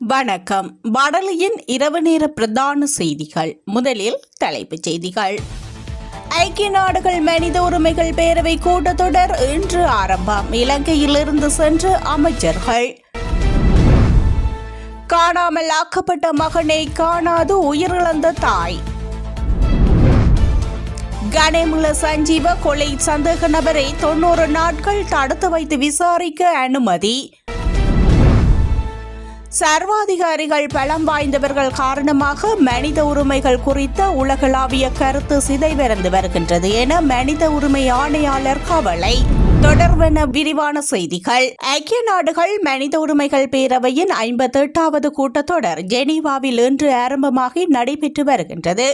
வணக்கம். வடலியின் இரவு நேர பிரதான செய்திகள். முதலில் தலைப்புச் செய்திகள். ஐக்கிய நாடுகள் மனித உரிமைகள் பேரவை கூட்டத்தொடர் இன்று ஆரம்பம். இலங்கையிலிருந்து சென்று அமைச்சர்கள். காணாமல் ஆக்கப்பட்ட மகனை காணாது உயிரிழந்த தாய். கனேமுல சஞ்சீவ கொலை சந்தேக நபரை தொண்ணூறு நாட்கள் தடுத்து வைத்து விசாரிக்க அனுமதி. சர்வாதிகாரிகள் பலம் வாய்ந்தவர்கள் காரணமாக மனித உரிமைகள் குறித்த உலகளாவிய கருத்து சிதைவிறந்து வருகின்றது என மனித உரிமை ஆணையாளர் கவலை. தொடர்வன விரிவான செய்திகள். ஐக்கிய நாடுகள் மனித உரிமைகள் பேரவையின் ஐம்பத்தெட்டாவது கூட்டத்தொடர் ஜெனீவாவில் இன்று ஆரம்பமாகி நடைபெற்று வருகின்றது.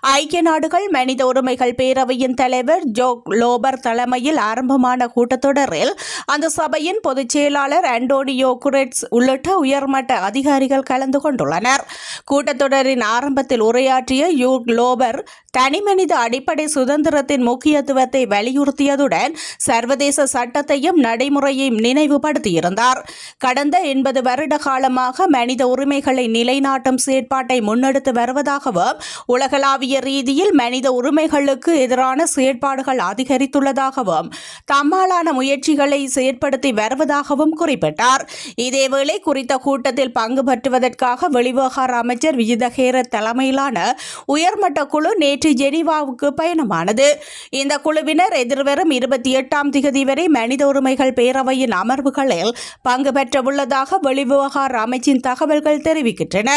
ஐக்கிய நாடுகள் மனித உரிமைகள் பேரவையின் தலைவர் ஜோக் லோபர் தலைமையில் ஆரம்பமான கூட்டத்தொடரில் அந்த சபையின் பொதுச் செயலாளர் அண்டோனியோ குரெட்ஸ் உள்ளிட்ட உயர்மட்ட அதிகாரிகள் கலந்து கொண்டுள்ளனர். கூட்டத்தொடரின் ஆரம்பத்தில் உரையாற்றிய யூ லோபர் தனிமனித அடிப்படை சுதந்திரத்தின் முக்கியத்துவத்தை வலியுறுத்தியதுடன் சர்வதேச சட்டத்தையும் நடைமுறையையும் நினைவுபடுத்தியிருந்தார். கடந்த எண்பது வருட காலமாக மனித உரிமைகளை நிலைநாட்டும் செயற்பாட்டை முன்னெடுத்து வருவதாகவும் உலகளாவிய ரீதியில் மனித உரிமைகளுக்கு எதிரான செயற்பாடுகள் அதிகரித்துள்ளதாகவும் தம்மாலான முயற்சிகளை செயற்படுத்தி வருவதாகவும் குறிப்பிட்டார். இதேவேளை குறித்த கூட்டத்தில் பங்கு பற்றுவதற்காக வெளிவிவகார அமைச்சர் விஜிதஹேர தலைமையிலான உயர்மட்ட குழு நேற்று ஜெனீவாவுக்கு பயணமானது. இந்த குழுவினர் எதிர்வரும் இருபத்தி எட்டாம் திகதி வரை மனித உரிமைகள் பேரவையின் அமர்வுகளில் பங்கு பெற்றவுள்ளதாக வெளிவிவகார அமைச்சின் தகவல்கள் தெரிவிக்கின்றன.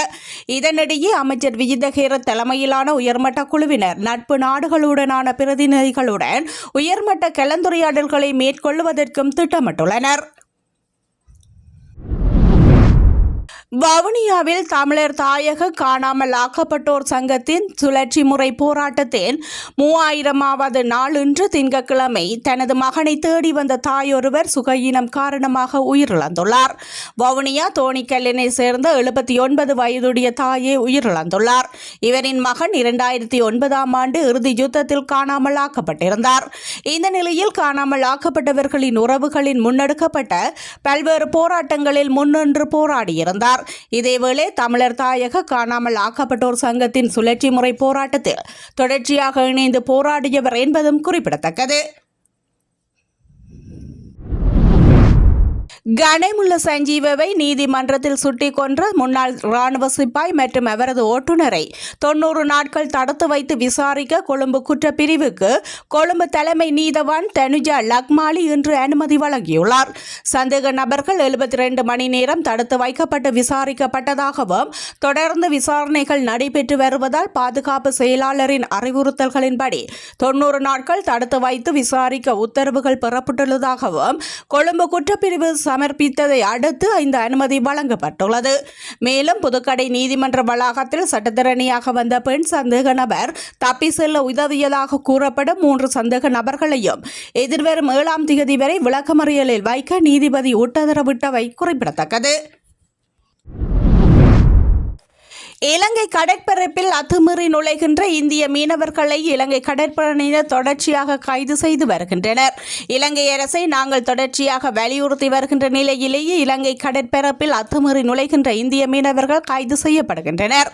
இதனிடையே அமைச்சர் விஜிதகேர தலைமையிலான உயர்மட்ட குழுவினர் நட்பு நாடுகளுடனான பிரதிநிதிகளுடன் உயர்மட்ட கலந்துரையாடல்களை மேற்கொள்வதற்கும் திட்டமிட்டுள்ளனர். வவுனியாவில் தமிழர் தாயக காணாமல் ஆக்கப்பட்டோர் சங்கத்தின் சுழற்சி முறை போராட்டத்தின் மூவாயிரமாவது நாள் இன்று திங்கட்கிழமை தனது மகனை தேடி வந்த தாயொருவர் சுகையினம் காரணமாக உயிரிழந்துள்ளார். வவுனியா தோணிக்கல்லினை சேர்ந்த எழுபத்தி ஒன்பது வயதுடைய தாயே உயிரிழந்துள்ளார். இவரின் மகன் இரண்டாயிரத்தி ஒன்பதாம் ஆண்டு இறுதி யுத்தத்தில் காணாமல் ஆக்கப்பட்டிருந்தார். இந்த நிலையில் காணாமல் ஆக்கப்பட்டவர்களின் உறவுகளின் முன்னெடுக்கப்பட்ட பல்வேறு போராட்டங்களில் முன்னின்று போராடியிருந்தார். இதேவேளை தமிழர் தாயக காணாமல் ஆக்கப்பட்டோர் சங்கத்தின் சுழற்சி முறை போராட்டத்தில் தொடர்ச்சியாக இணைந்து போராடியவர் என்பதும் குறிப்பிடத்தக்கது. கனேமுள்ள சஞ்சீவவை நீதிமன்றத்தில் சுட்டிக் கொன்ற முன்னாள் ராணுவ சிப்பாய் மற்றும் அவரது ஓட்டுநரை தொன்னூறு நாட்கள் தடுத்து வைத்து விசாரிக்க கொழும்பு குற்றப்பிரிவுக்கு கொழும்பு தலைமை நீதவான் தனுஜா லக்மாலி இன்று அனுமதி வழங்கியுள்ளார். சந்தேக நபர்கள் எழுபத்தி ரெண்டு மணி நேரம் தடுத்து வைக்கப்பட்டு விசாரிக்கப்பட்டதாகவும் தொடர்ந்து விசாரணைகள் நடைபெற்று வருவதால் பாதுகாப்பு செயலாளரின் அறிவுறுத்தல்களின்படி தொன்னூறு நாட்கள் தடுத்து வைத்து விசாரிக்க உத்தரவுகள் பெறப்பட்டுள்ளதாகவும் கொழும்பு குற்றப்பிரிவு சமர்ப்பித்ததை அடுத்து இந்த அனுமதி வழங்கப்பட்டுள்ளது. மேலும் புதுக்கடை நீதிமன்ற வளாகத்தில் சட்டத்திறனியாக வந்த பெண் சந்தேக நபர் தப்பி செல்ல உதவியதாக கூறப்படும் மூன்று சந்தேக நபர்களையும் எதிர்வரும் ஏழாம் தேதி வரை விளக்கமறியலில் வைக்க நீதிபதி உத்தரவிட்டவை குறிப்பிடத்தக்கது. இலங்கை கடற்பரப்பில் அத்துமீறி நுழைகின்ற இந்திய மீனவர்களை இலங்கை கடற்படையினர் தொடர்ச்சியாக கைது செய்து வருகின்றனர். இலங்கை அரசை நாங்கள் தொடர்ச்சியாக வலியுறுத்தி வருகின்ற நிலையிலேயே இலங்கை கடற்பரப்பில் அத்துமீறி நுழைகின்ற இந்திய மீனவர்கள் கைது செய்யப்படுகின்றனர்.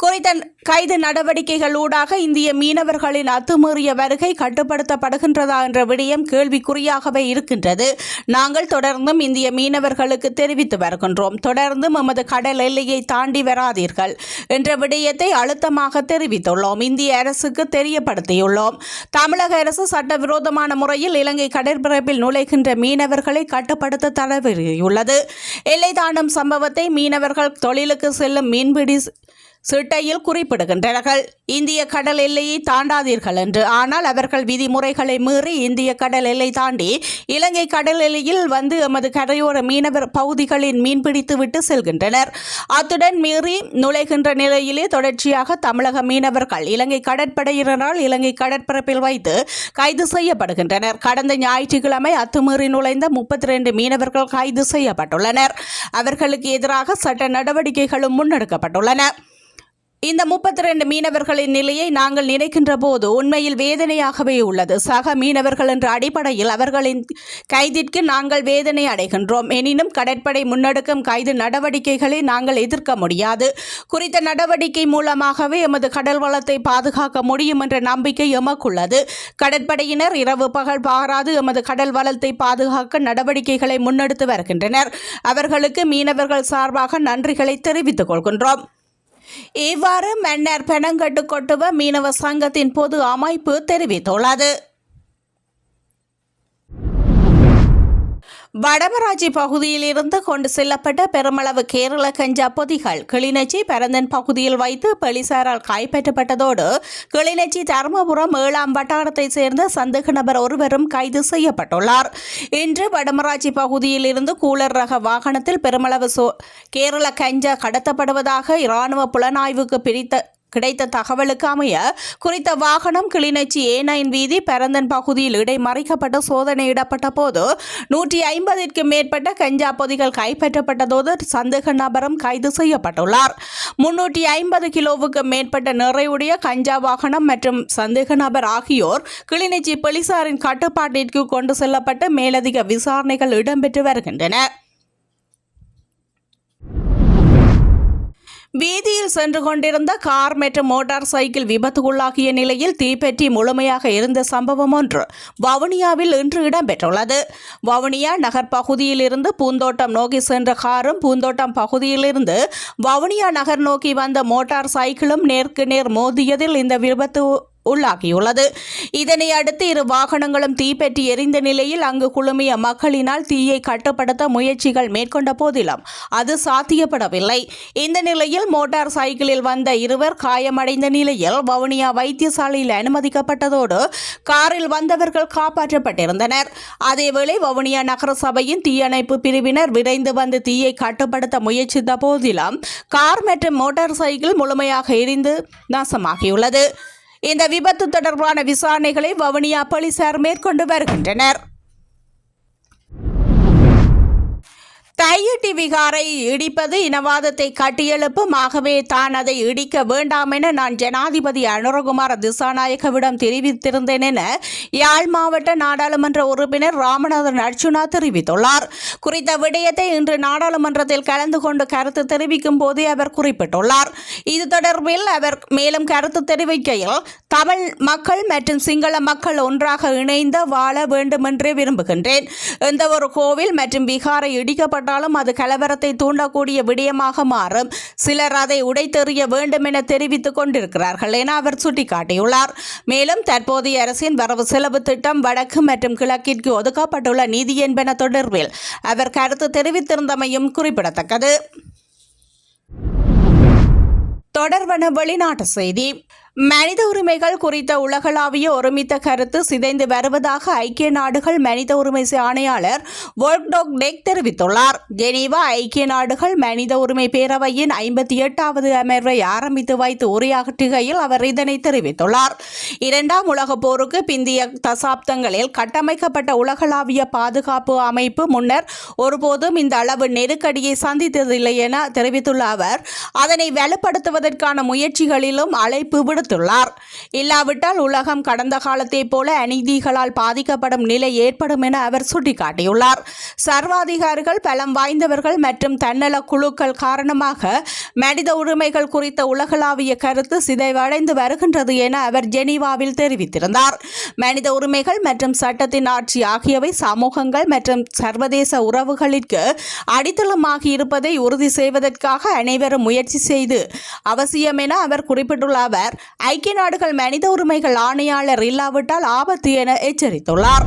குறித்த கைது நடவடிக்கைகள் ஊடாக இந்திய மீனவர்களின் அத்துமீறிய வருகை கட்டுப்படுத்தப்படுகின்றதா என்ற விடயம் கேள்விக்குறியாகவே இருக்கின்றது. நாங்கள் தொடர்ந்தும் இந்திய மீனவர்களுக்கு தெரிவித்து வருகின்றோம். தொடர்ந்தும் எமது கடல் எல்லையை தாண்டி வராதீர்கள் என்ற விடயத்தை அழுத்தமாக தெரிவித்துள்ளோம். இந்திய அரசுக்கு தெரியப்படுத்தியுள்ளோம். தமிழக அரசு சட்டவிரோதமான முறையில் இலங்கை கடற்பரப்பில் நுழைகின்ற மீனவர்களை கட்டுப்படுத்த தடவியுள்ளது. எல்லை தாண்டும் சம்பவத்தை மீனவர்கள் தொழிலுக்கு செல்லும் மீன்பிடி சிட்டையில் குறிப்பிடுகின்றனர் இந்திய கடல் எல்லையை தாண்டாதீர்கள் என்று. ஆனால் அவர்கள் விதிமுறைகளை மீறி இந்திய கடல் எல்லை தாண்டி இலங்கை கடல் எல்லையில் வந்து எமது கரையோர மீனவர் பகுதிகளில் மீன்பிடித்து விட்டு செல்கின்றனர். அத்துடன் மீறி நுழைகின்ற நிலையிலே தொடர்ச்சியாக தமிழக மீனவர்கள் இலங்கை கடற்படையினரால் இலங்கை கடற்பரப்பில் வைத்து கைது செய்யப்படுகின்றனர். கடந்த ஞாயிற்றுக்கிழமை அத்துமீறி நுழைந்த முப்பத்தி ரெண்டு மீனவர்கள் கைது செய்யப்பட்டுள்ளனர். அவர்களுக்கு எதிராக சட்ட நடவடிக்கைகளும் முன்னெடுக்கப்பட்டுள்ளன. இந்த முப்பத்தி ரெண்டு மீனவர்களின் நிலையை நாங்கள் நினைக்கின்ற போது உண்மையில் வேதனையாகவே உள்ளது. சக மீனவர்கள் என்ற அடிப்படையில் அவர்களின் கைதிற்கு நாங்கள் வேதனை அடைகின்றோம். எனினும் கடற்படை முன்னெடுக்கும் கைது நடவடிக்கைகளை நாங்கள் எதிர்க்க முடியாது. குறித்த நடவடிக்கை மூலமாகவே எமது கடல் வளத்தை பாதுகாக்க முடியும் என்ற நம்பிக்கை எமக்குள்ளது. கடற்படையினர் இரவு பகல் பாராது எமது கடல் வளத்தை பாதுகாக்க நடவடிக்கைகளை முன்னெடுத்து வருகின்றனர். அவர்களுக்கு மீனவர்கள் சார்பாக நன்றிகளை தெரிவித்துக் கொள்கின்றோம். இவ்வாறு மன்னர் பெணங்கட்டு கொட்டுவ மீனவ சங்கத்தின் பொது அமைப்பு தெரிவித்துள்ளது. வடமராட்சி பகுதியில் இருந்து கொண்டு செல்லப்பட்ட பெருமளவு கேரள கஞ்சா பொதிகள் கிளிநொச்சி பரந்தன் பகுதியில் வைத்து போலீசாரால் கைப்பற்றப்பட்டதோடு கிளிநொச்சி தருமபுரம் ஏழாம் வட்டாரத்தை சேர்ந்த சந்தேக நபர் ஒருவரும் கைது செய்யப்பட்டுள்ளார். இன்று வடமராட்சி பகுதியில் இருந்து கூலர் ரக வாகனத்தில் பெருமளவு சோ கேரள கஞ்சா கடத்தப்படுவதாக இராணுவ புலனாய்வுக்கு பிரித்த கிடைத்த தகவலுக்கு அமைய குறித்த வாகனம் கிளிநொச்சி ஏ நைன் வீதி பரந்தன் பகுதியில் இடைமறைக்கப்பட்டு சோதனையிடப்பட்ட போது நூற்றி ஐம்பதிற்கும் மேற்பட்ட கஞ்சா பொதிகள் கைப்பற்றப்பட்டதோடு சந்தேக நபரும் கைது செய்யப்பட்டுள்ளார். முன்னூற்றி ஐம்பது கிலோவுக்கு மேற்பட்ட நிறைவுடைய கஞ்சா வாகனம் மற்றும் சந்தேக நபர் ஆகியோர் கிளிநொச்சி போலீசாரின் கட்டுப்பாட்டிற்கு கொண்டு செல்லப்பட்டு மேலதிக விசாரணைகள் இடம்பெற்று வருகின்றன. வீதியில் சென்று கொண்டிருந்த கார் மற்றும் மோட்டார் சைக்கிள் விபத்துக்குள்ளாகிய நிலையில் தீப்பெற்றி முழுமையாக இருந்த சம்பவம் ஒன்று வவுனியாவில் இன்று இடம்பெற்றுள்ளது. வவுனியா நகர் பகுதியிலிருந்து பூந்தோட்டம் நோக்கி சென்ற காரும் பூந்தோட்டம் பகுதியிலிருந்து வவுனியா நகர் நோக்கி வந்த மோட்டார் சைக்கிளும் நேருக்கு நேர் மோதியதில் இந்த விபத்து உள்ளாகியுள்ளது. இதனை அடுத்து இரு வாகனங்களும் தீப்பற்றி எரிந்த நிலையில் அங்கு குழுமிய மக்களினால் தீயை கட்டுப்படுத்த முயற்சிகள் மேற்கொண்ட போதிலும் அது சாத்தியப்படவில்லை. இந்த நிலையில் மோட்டார் சைக்கிளில் வந்த இருவர் காயமடைந்த நிலையில் வவுனியா வைத்தியசாலையில் அனுமதிக்கப்பட்டதோடு காரில் வந்தவர்கள் காப்பாற்றப்பட்டிருந்தனர். அதேவேளை வவுனியா நகர சபையின் தீயணைப்பு பிரிவினர் விரைந்து வந்து தீயை கட்டுப்படுத்த முயற்சித்த போதிலும் கார் மற்றும் மோட்டார் சைக்கிள் முழுமையாக எரிந்து நாசமாகியுள்ளது. இந்த விபத்து தொடர்பான விசாரணைகளை வவுனியா போலீசார் மேற்கொண்டு வருகின்றனர். கையெட்டி விகாரை இடிப்பது இனவாதத்தை கட்டியெழுப்பும் ஆகவே தான் அதை இடிக்க வேண்டாம் என நான் ஜனாதிபதி அனுரகுமார திசாநாயகவிடம் தெரிவித்திருந்தேன் என யாழ் மாவட்ட நாடாளுமன்ற உறுப்பினர் ராமநாதன் அர்ச்சுனா தெரிவித்துள்ளார். குறித்த விடயத்தை இன்று நாடாளுமன்றத்தில் கலந்து கொண்டு கருத்து தெரிவிக்கும் போதே அவர் குறிப்பிட்டுள்ளார். இது தொடர்பில் அவர் மேலும் கருத்து தெரிவிக்கையில் தமிழ் மக்கள் மற்றும் சிங்கள மக்கள் ஒன்றாக இணைந்து வாழ வேண்டுமென்றே விரும்புகின்றேன். எந்த ஒரு கோவில் மற்றும் விகாரை போட்டாலும் அது கலவரத்தை தூண்டக்கூடிய விடயமாக மாறும். சிலர் அதை உடைத்தெறிய வேண்டும் என தெரிவித்துக் கொண்டிருக்கிறார்கள் என அவர் சுட்டிக்காட்டியுள்ளார். மேலும் தற்போதைய அரசின் வரவு செலவு திட்டம் வடக்கு மற்றும் கிழக்கிற்கு ஒதுக்கப்பட்டுள்ள நிதி என்பன தொடர்பில் அவர் கருத்து தெரிவித்திருந்தமையும் குறிப்பிடத்தக்கது. தொடர்வன வெளிநாட்டு செய்தி. மனித உரிமைகள் குறித்த உலகளாவிய ஒருமித்த கருத்து சிதைந்து வருவதாக ஐக்கிய நாடுகள் மனித உரிமை ஆணையாளர் வோல்க்டோக் டெக் தெரிவித்துள்ளார். ஜெனீவா ஐக்கிய நாடுகள் மனித உரிமை பேரவையின் ஐம்பத்தி எட்டாவது அமர்வை ஆரம்பித்து வைத்து உரையாற்றுகையில் அவர் இதனை தெரிவித்துள்ளார். இரண்டாம் உலகப் போருக்கு பிந்திய தசாப்தங்களில் கட்டமைக்கப்பட்ட உலகளாவிய பாதுகாப்பு அமைப்பு முன்னர் ஒருபோதும் இந்த அளவு நெருக்கடியை சந்தித்ததில்லை என தெரிவித்துள்ள அவர் அதனை வலுப்படுத்துவதற்கான முயற்சிகளிலும் அழைப்பு தெரிவித்துள்ளார். இல்லாவிட்டால் உலகம் கடந்த காலத்தைப் போல அநீதிகளால் பாதிக்கப்படும் நிலை ஏற்படும் என அவர் சுட்டிக்காட்டியுள்ளார். சர்வாதிகாரிகள் பலம் வாய்ந்தவர்கள் மற்றும் தன்னல குழுக்கள் காரணமாக மனித உரிமைகள் குறித்த உலகளாவிய கருத்து சிதைவடைந்து வருகின்றது என அவர் ஜெனீவாவில் தெரிவித்திருந்தார். மனித உரிமைகள் மற்றும் சட்டத்தின் ஆட்சி ஆகியவை சமூகங்கள் மற்றும் சர்வதேச உறவுகளிற்கு அடித்தளமாகி இருப்பதை உறுதி செய்வதற்காக அனைவரும் முயற்சி செய்து அவசியம் என அவர் குறிப்பிட்டுள்ள அவர் ஐக்கிய நாடுகள் மனித உரிமைகள் ஆணையாளர் இல்லாவிட்டால் ஆபத்து என எச்சரித்துள்ளார்.